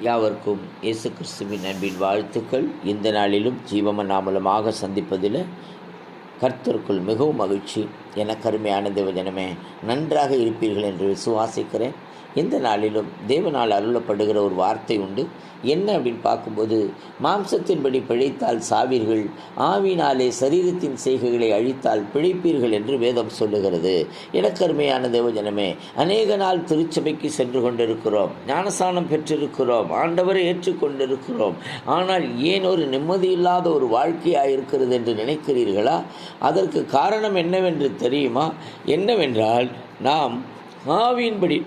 யாவர்க்கும் இயேசு கிறிஸ்துவின் அன்பின் வாழ்த்துக்கள். இந்த நாளிலும் ஜீவமன்னா நாமலமாக சந்திப்பதில் கர்த்தருக்குள் மிகவும் மகிழ்ச்சி. என கருமையான தேவஜனமே நன்றாக இருப்பீர்கள் என்று விசுவாசிக்கிறேன். எந்த நாளிலும் தேவனால் அருளப்படுகிற ஒரு வார்த்தை உண்டு. என்ன அப்படின்னு பார்க்கும்போது மாம்சத்தின்படி பிழைத்தால் சாவீர்கள் ஆவினாலே சரீரத்தின் செய்கைகளை அழித்தால் பிழைப்பீர்கள் என்று வேதம் சொல்லுகிறது. எனக்கருமையான தேவஜனமே அநேக நாள் திருச்சபைக்கு சென்று கொண்டிருக்கிறோம் ஞானஸ்தானம் பெற்றிருக்கிறோம் ஆண்டவரை ஏற்றுக்கொண்டிருக்கிறோம் ஆனால் ஏன் ஒரு நிம்மதியில்லாத ஒரு வாழ்க்கையாக இருக்கிறது என்று நினைக்கிறீர்களா? அதற்கு காரணம் என்னவென்று தெரியுமா? என்னவென்றால் நாம் ஆவியின்படி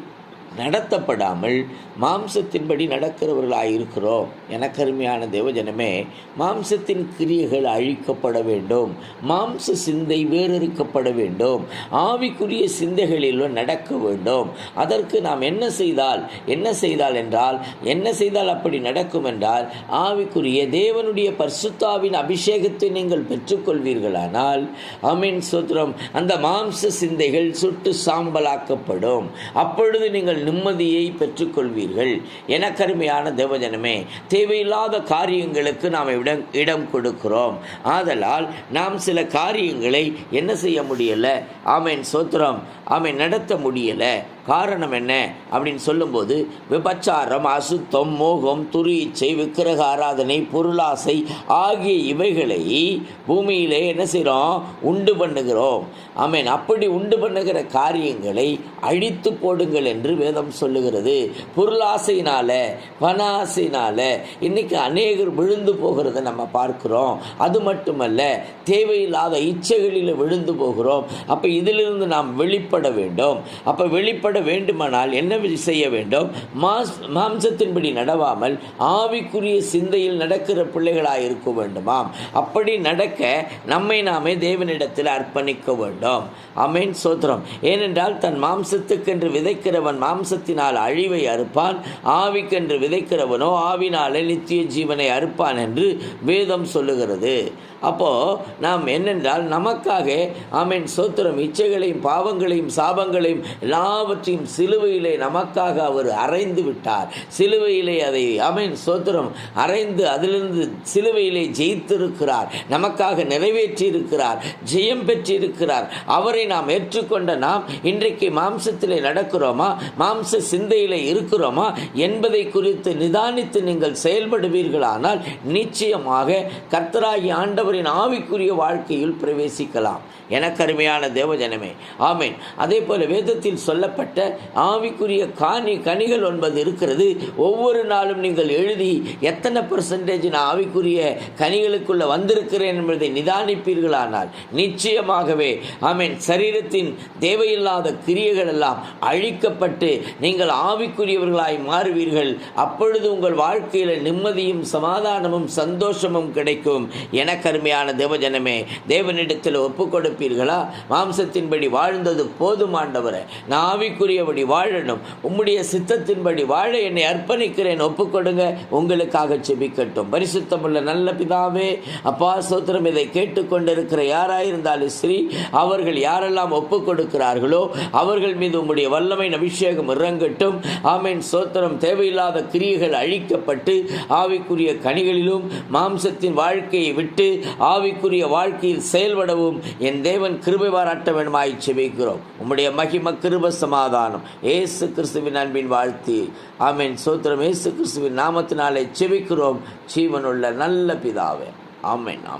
நடத்தப்படாமல் மாம்சத்தின்படி நடக்கிறவர்களாக இருக்கிறோம் எனக்கருமையான தேவஜனமே மாம்சத்தின் கிரியைகள் அழிக்கப்பட வேண்டும். மாம்ச சிந்தை வேறறுக்கப்பட வேண்டும். ஆவிக்குரிய சிந்தைகளிலும் நடக்க வேண்டும். அதற்கு நாம் என்ன செய்தால் என்ன செய்தால் என்றால் என்ன செய்தால் அப்படி நடக்கும் என்றால் ஆவிக்குரிய தேவனுடைய பர்சுத்தாவின் அபிஷேகத்தை நீங்கள் பெற்றுக்கொள்வீர்களானால் அமீன் சுத்திரம் அந்த மாம்ச சிந்தைகள் சுட்டு சாம்பலாக்கப்படும். அப்பொழுது நீங்கள் நிம்மதியை பெற்றுக்கொள்வீர்கள். என கருமையான தேவஜனமே தேவையில்லாத காரியங்களுக்கு நாம் இடம் இடம் கொடுக்கிறோம். ஆதலால் நாம் சில காரியங்களை என்ன செய்ய முடியலை? ஆமேன் சோத்திரம் ஆமேன் நடத்த முடியலை. காரணம் என்ன அப்படின்னு சொல்லும்போது விபச்சாரம் அசுத்தம் மோகம் துரி இச்சை விக்கிரக ஆராதனை பொருளாசை ஆகிய இவைகளை பூமியிலே என்ன செய்கிறோம்? உண்டு பண்ணுகிறோம். ஆமேன். அப்படி உண்டு பண்ணுகிற காரியங்களை அழித்து போடுங்கள் என்று வேதம் சொல்லுகிறது. பொருளாசையினால பண ஆசையினால இன்னைக்கு அநேகர் விழுந்து போகிறத நம்ம பார்க்கிறோம். அது மட்டுமல்ல தேவையில்லாத இச்சைகளில் விழுந்து போகிறோம். அப்போ இதிலிருந்து நாம் வெளிப்பட வேண்டும். அப்போ வெளிப்பட வேண்டுமானால் என்ன செய்ய வேண்டும்? மாஸ் மாம்சத்தின்படி நடவாமல் ஆவிக்குரிய சிந்தையில் நடக்கிற பிள்ளைகளாக இருக்க வேண்டுமாம். அப்படி நடக்க நம்மை நாமே தேவனிடத்தில் அர்ப்பணிக்க வேண்டும். அமேன் சோத்திரம். ஏனென்றால் தன் மாம்சத்துக்கென்று விதைக்கிறவன் மாம்சத்தினால் அழிவை அறுப்பான். ஆவிக்கென்று விதைக்கிறவனோ ஆவினாலே நித்திய ஜீவனை அறுப்பான் என்று வேதம் சொல்லுகிறது. அப்போது நாம் என்னென்றால் நமக்காக ஆமீன். சோத்திரம். இச்சைகளையும் பாவங்களையும் சாபங்களையும் எல்லாவற்றையும் சிலுவையிலே நமக்காக அவர் அரைந்து விட்டார். சிலுவையிலே அதை ஆமீன் சோத்திரம் அரைந்து அதிலிருந்து சிலுவையிலே ஜெயித்திருக்கிறார். நமக்காக நிறைவேற்றி இருக்கிறார் ஜெயம் பெற்றிருக்கிறார். அவரை நாம் ஏற்றுக்கொண்ட நாம் இன்றைக்கு மாம்சத்திலே நடக்கிறோமா? மாம்ச சிந்தையிலே இருக்கிறோமா? என்பதை குறித்து நிதானித்து நீங்கள் செயல்படுவீர்களானால் நிச்சயமாக கர்த்தராகி ஆண்டவரின் ஆவிக்குரிய வாழ்க்கையில் பிரவேசிக்கலாம். எனக்கருமையான தேவஜனமே ஆமேன். அதே போல வேதத்தில் சொல்லப்பட்ட ஆவிக்குரிய காணி கனிகள் ஒன்பது இருக்கிறது. ஒவ்வொரு நாளும் நீங்கள் எழுதி எத்தனை பர்சன்டேஜ் நான் ஆவிக்குரிய கனிகளுக்குள்ள வந்திருக்கிறேன் என்பதை நிதானிப்பீர்களானால் நிச்சயமாகவே ஆமீன் சரீரத்தின் தேவையில்லாத கிரியைகள் எல்லாம் அழிக்கப்பட்டு நீங்கள் ஆவிக்குரியவர்களாய் மாறுவீர்கள். அப்பொழுது உங்கள் வாழ்க்கையில் நிம்மதியும் சமாதானமும் சந்தோஷமும் கிடைக்கும். என கருமையான தேவஜனமே தேவனிடத்தில் ஒப்பு கொடுப்பீர்களா மாம்சத்தின்படி வாழ்ந்தது போதுமாண்டவரை நான் ஆவிக்குரியபடி வாழணும். உம்முடைய சித்தத்தின்படி வாழ என்னை அர்ப்பணிக்கிறேன். ஒப்புக்கொடுங்க. உங்களுக்காக செபிக்கட்டும் பரிசுத்தமுள்ள நல்ல பிதாவே அப்பா சோத்திரம் இதை கேட்டுக்கொண்டிருக்கிற யாராயிருந்தாலும் ஸ்ரீ அவர்கள் யாரெல்லாம் ஒப்பு கொடுக்கிறார்களோ அவர்கள் மீது உம்முடைய வல்லமை அபிஷேகம் இறங்கட்டும். ஆமீன். சோத்திரம் தேவையில்லாத கிரியைகள் அழிக்கப்பட்டு ஆவிக்குரிய கனிகளிலும் மாம்சத்தின் வாழ்க்கையை விட்டு ஆவிக்குரிய வாழ்க்கையில் செயல்படவும் என் தேவன் கிருபை பாராட்ட வேண்டுமாய் செபிக்கிறோம் உம்முடைய மகிம கிருபசமாக சமாதானம். ஏசு கிறிஸ்துவின் அன்பின் வாழ்த்தி. ஆமீன். சோத்திரம் ஏசு கிறிஸ்துவின் நாமத்தினாலே செபிக்கிறோம். ஜீவனுள்ள நல்ல பிதாவே. ஆமேன். ஆம்